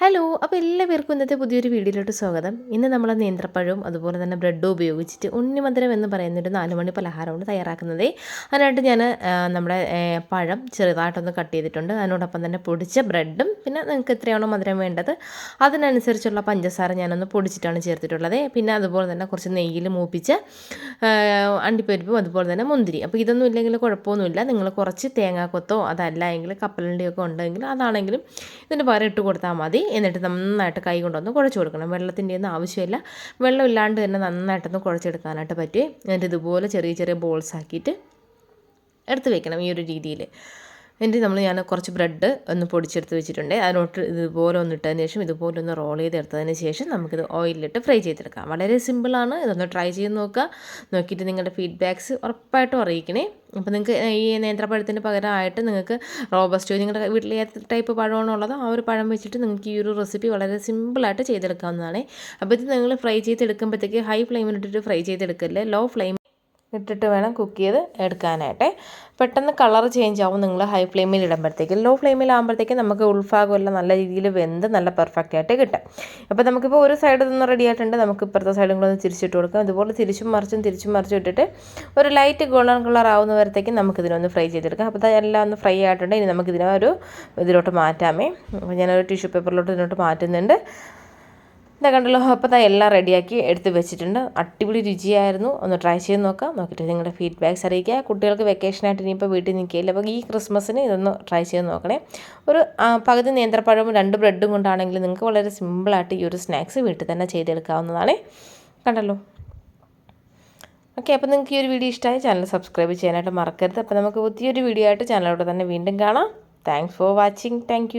Hello അപ്പോൾ എല്ലാവർക്കും ഇന്നത്തെ പുതിയൊരു വീഡിയോയിലോട്ട് സ്വാഗതം. ഇന്ന് നമ്മൾ നേന്ത്രപ്പഴവും അതുപോലെ തന്നെ ബ്രെഡും ഉപയോഗിച്ചിട്ട് ഉണ്ണിമധുരം എന്ന് പറയുന്ന ഒരു നാലുമണി പലഹാരമാണ് തയ്യാറാക്കുന്നത്. അതിനായിട്ട് ഞാൻ നമ്മുടെ പഴം ചെറുതായിട്ടൊന്ന് കട്ട് ചെയ്തിട്ടുണ്ട്. അതിനോടൊപ്പം തന്നെ പൊടിച്ച ബ്രെഡും പിന്നെ നിങ്ങൾക്ക് എത്രയാണോ മധുരം വേണ്ടത് അതിനനുസരിച്ചുള്ള പഞ്ചസാര ഞാനൊന്ന് പൊടിച്ചിട്ടാണ് ചേർത്തിട്ടുള്ളത്. പിന്നെ അതുപോലെ തന്നെ കുറച്ച് നെയ്യിൽ മൂപ്പിച്ച അണ്ടിപ്പരിപ്പും അതുപോലെ തന്നെ മുന്തിരി. അപ്പോൾ ഇതൊന്നും ഇല്ലെങ്കിൽ കുഴപ്പമൊന്നുമില്ല. നിങ്ങൾ കുറച്ച് തേങ്ങാക്കൊത്തോ അതല്ല എങ്കിൽ കപ്പലണ്ടിയൊക്കെ ഉണ്ടെങ്കിൽ അതാണെങ്കിലും ഇതിന്റെ പകരം ഇട്ട് കൊടുത്താൽ മതി. എന്നിട്ട് നന്നായിട്ട് കൈ കൊണ്ടൊന്ന് കുഴച്ച് കൊടുക്കണം. വെള്ളത്തിന്റെ ഒന്നും ആവശ്യമില്ല. വെള്ളം ഇല്ലാണ്ട് തന്നെ നന്നായിട്ടൊന്ന് കുഴച്ചെടുക്കാനായിട്ട് പറ്റും എന്നിട്ട് ഇതുപോലെ ചെറിയ ചെറിയ ബോൾസ് ആക്കിയിട്ട് എടുത്ത് വെക്കണം ഈ ഒരു രീതിയിൽ. എന്നിട്ട് നമ്മൾ ഞാൻ കുറച്ച് ബ്രെഡ് ഒന്ന് പൊടിച്ചെടുത്ത് വെച്ചിട്ടുണ്ട്. അതിനോട്ട് ഇതുപോലെ ഒന്ന് ഇട്ടതിന് ശേഷം ഇതുപോലെ ഒന്ന് റോൾ ചെയ്തെടുത്തതിന് ശേഷം നമുക്കിത് ഓയിലിട്ട് ഫ്രൈ ചെയ്തെടുക്കാം. വളരെ സിമ്പിളാണ് ഇതൊന്ന് ട്രൈ ചെയ്ത് നോക്കുക. നോക്കിയിട്ട് നിങ്ങളുടെ ഫീഡ്ബാക്ക്സ് ഉറപ്പായിട്ടും അറിയിക്കണേ. അപ്പോൾ നിങ്ങൾക്ക് ഈ നേന്ത്രപ്പഴത്തിന് പകരമായിട്ട് നിങ്ങൾക്ക് റോബസ്റ്റോ നിങ്ങളുടെ വീട്ടിൽ ഏത് ടൈപ്പ് പഴമാണുള്ളതോ ആ ഒരു പഴം വെച്ചിട്ട് നിങ്ങൾക്ക് ഈ ഒരു റെസിപ്പി വളരെ സിമ്പിളായിട്ട് ചെയ്തെടുക്കാവുന്നതാണ്. അപ്പോൾ ഇത് നിങ്ങൾ ഫ്രൈ ചെയ്തെടുക്കുമ്പോഴത്തേക്ക് ഹൈ ഫ്ലെയിമിലിട്ടിട്ട് ഫ്രൈ ചെയ്തെടുക്കല്ലേ? ലോ ഫ്ലെയിം ഇട്ടിട്ട് വേണം കുക്ക് ചെയ്ത് എടുക്കാനായിട്ട്. പെട്ടെന്ന് കളർ ചേഞ്ച് ആവും നിങ്ങൾ ഹൈ ഫ്ലെയിമിൽ ഇടുമ്പോഴത്തേക്കും. ലോ ഫ്ലെയിമിലാകുമ്പോഴത്തേക്കും നമുക്ക് ഉൾഭാഗമെല്ലാം നല്ല രീതിയിൽ വെന്ത് നല്ല പെർഫെക്റ്റ് ആയിട്ട് കിട്ടും. അപ്പോൾ നമുക്കിപ്പോൾ ഒരു സൈഡിൽ നിന്ന് റെഡി ആയിട്ടുണ്ട്. നമുക്ക് ഇപ്പുറത്തെ സൈഡും കൂടെ ഒന്ന് തിരിച്ചിട്ട് കൊടുക്കാം. ഇതുപോലെ തിരിച്ചും മറിച്ചും തിരിച്ചും മറിച്ചും ഇട്ടിട്ട് ഒരു ലൈറ്റ് ഗോൾഡൻ കളർ ആവുന്ന വരത്തേക്ക് നമുക്കിതിനൊന്ന് ഫ്രൈ ചെയ്തെടുക്കാം. അപ്പോൾ എല്ലാം ഒന്ന് ഫ്രൈ ആയിട്ടുണ്ട്. ഇനി നമുക്കിതിനെ ഒരു ഇതിലോട്ട് മാറ്റാമേ. അപ്പോൾ ഞാനൊരു ടിഷ്യൂ പേപ്പറിലോട്ട് ഇതിലോട്ട് മാറ്റുന്നുണ്ട്. ഇതാ കണ്ടല്ലോ അപ്പോൾ ഇതാ എല്ലാം റെഡിയാക്കി എടുത്ത് വെച്ചിട്ടുണ്ട്. അടിപൊളി രുചിയായിരുന്നു. ഒന്ന് ട്രൈ ചെയ്ത് നോക്കാം. നോക്കിയിട്ട് നിങ്ങളുടെ ഫീഡ്ബാക്ക്സ് അറിയിക്കുക. കുട്ടികൾക്ക് വെക്കേഷനായിട്ട് ഇനിയിപ്പോൾ വീട്ടിൽ നിൽക്കില്ല അപ്പോൾ ഈ ക്രിസ്മസിന് ഇതൊന്ന് ട്രൈ ചെയ്ത് നോക്കണേ. ഒരു പകുതി നേന്ത്രപ്പഴവും രണ്ട് ബ്രെഡും കൊണ്ടാണെങ്കിൽ നിങ്ങൾക്ക് വളരെ സിമ്പിളായിട്ട് ഈ ഒരു സ്നാക്സ് വീട്ടിൽ തന്നെ ചെയ്തെടുക്കാവുന്നതാണ്. കണ്ടല്ലോ? ഓക്കെ അപ്പോൾ നിങ്ങൾക്ക് ഈ ഒരു വീഡിയോ ഇഷ്ടമായി ചാനൽ സബ്സ്ക്രൈബ് ചെയ്യാനായിട്ട് മറക്കരുത്. അപ്പോൾ നമുക്ക് പുതിയൊരു വീഡിയോ ആയിട്ട് ചാനലോട് തന്നെ വീണ്ടും കാണാം. Thanks for watching thank